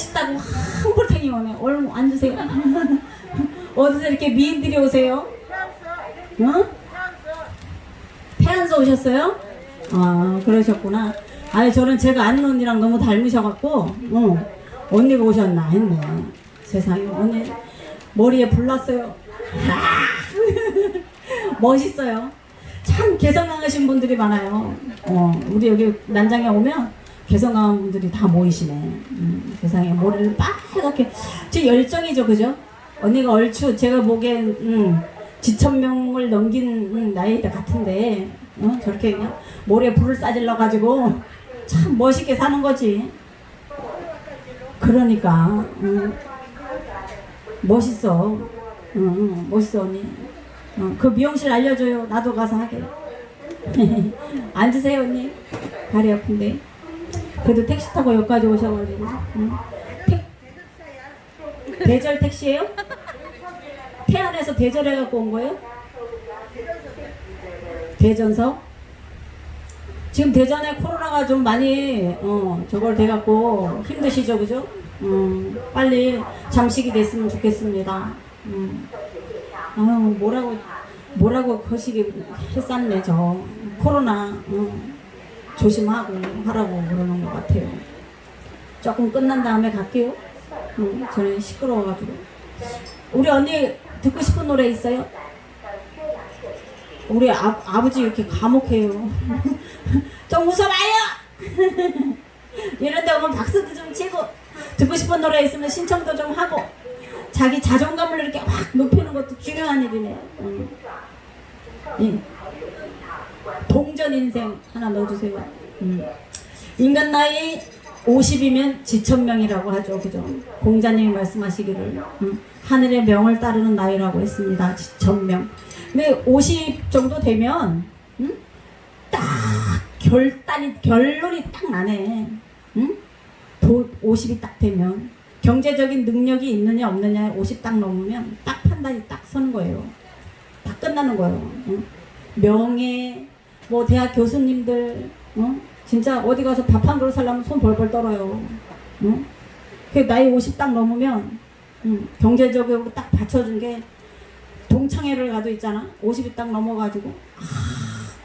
택시 타고 한불탱이 오네. 얼른 앉으세요. 어디서 이렇게 미인들이 오세요? 어? 태안서 오셨어요? 아 그러셨구나. 아니 저는 제가 아는 언니랑 너무 닮으셔갖고 어, 언니가 오셨나 했네. 세상에 언니 머리에 불났어요. 멋있어요. 참 개성 강하신 분들이 많아요. 어, 우리 여기 난장에 오면 개성 강한 분들이 다 모이시네. 음, 세상에 머리를 빨갛게. 제 열정이죠, 그죠? 언니가 얼추 제가 보기엔 음, 지천명을 넘긴 음, 나이 같은데 어? 저렇게 그냥 머리에 불을 싸질러 가지고 참 멋있게 사는 거지. 그러니까 음, 멋있어. 응, 멋있어 언니. 어, 그 미용실 알려줘요. 나도 가서 하게. 앉으세요 언니. 다리 아픈데. 그래도 택시 타고 여기까지 오셔가지고. 응. 택- 대절 택시예요? 태안에서 대절해 갖고 온 거예요? 대전서? 지금 대전에 코로나가 좀 많이 어 저걸 돼 갖고 힘드시죠, 그죠? 음, 빨리 잠식이 됐으면 좋겠습니다. 음. 아유 뭐라고 뭐라고 거시기 했었네 저 코로나 어, 조심하고 하라고 그러는 것 같아요. 조금 끝난 다음에 갈게요. 음, 저는 시끄러워가지고 우리 언니 듣고 싶은 노래 있어요? 우리 아, 아버지 이렇게 과묵해요. 좀 웃어봐요. 이런 데 오면 박수도 좀 치고 듣고 싶은 노래 있으면 신청도 좀 하고 자기 자존감을 이렇게 확 높이는 것도 중요한 일이네. 음. 예. 동전 인생 하나 넣어주세요. 음. 인간 나이 50이면 지천명이라고 하죠. 그죠? 공자님이 말씀하시기를 음. 하늘의 명을 따르는 나이라고 했습니다. 지천명. 근데 50 정도 되면 음? 딱 결단이 결론이 딱 나네. 응? 도, 50이 딱 되면 경제적인 능력이 있느냐 없느냐 50 딱 넘으면 딱 판단이 딱 서는 거예요. 다 끝나는 거예요. 응? 명예, 뭐 대학 교수님들, 어? 진짜 어디 가서 밥 한 그릇 살려면 손 벌벌 떨어요. 응? 그 나이 50 딱 넘으면 응, 경제적으로 딱 받쳐준 게 동창회를 가도 있잖아. 50이 딱 넘어가지고 아,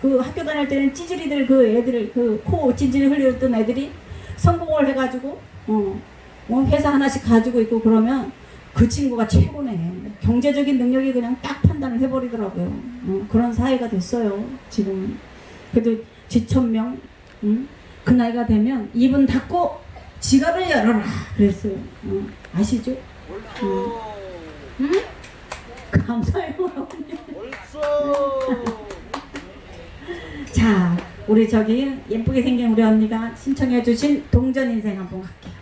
그 학교 다닐 때는 찌질이들 그 애들 그 코 찌질이 흘렸던 애들이 성공을 해가지고 어, 뭐 회사 하나씩 가지고 있고 그러면 그 친구가 최고네. 경제적인 능력이 그냥 딱 판단을 해버리더라고요. 어, 그런 사회가 됐어요. 지금. 그래도 지천명 응? 그 나이가 되면 입은 닫고 지갑을 열어라 그랬어요. 어, 아시죠? 응? 응? 감사해요. 자, 우리 저기 예쁘게 생긴 우리 언니가 신청해 주신 동전 인생 한번 갈게요.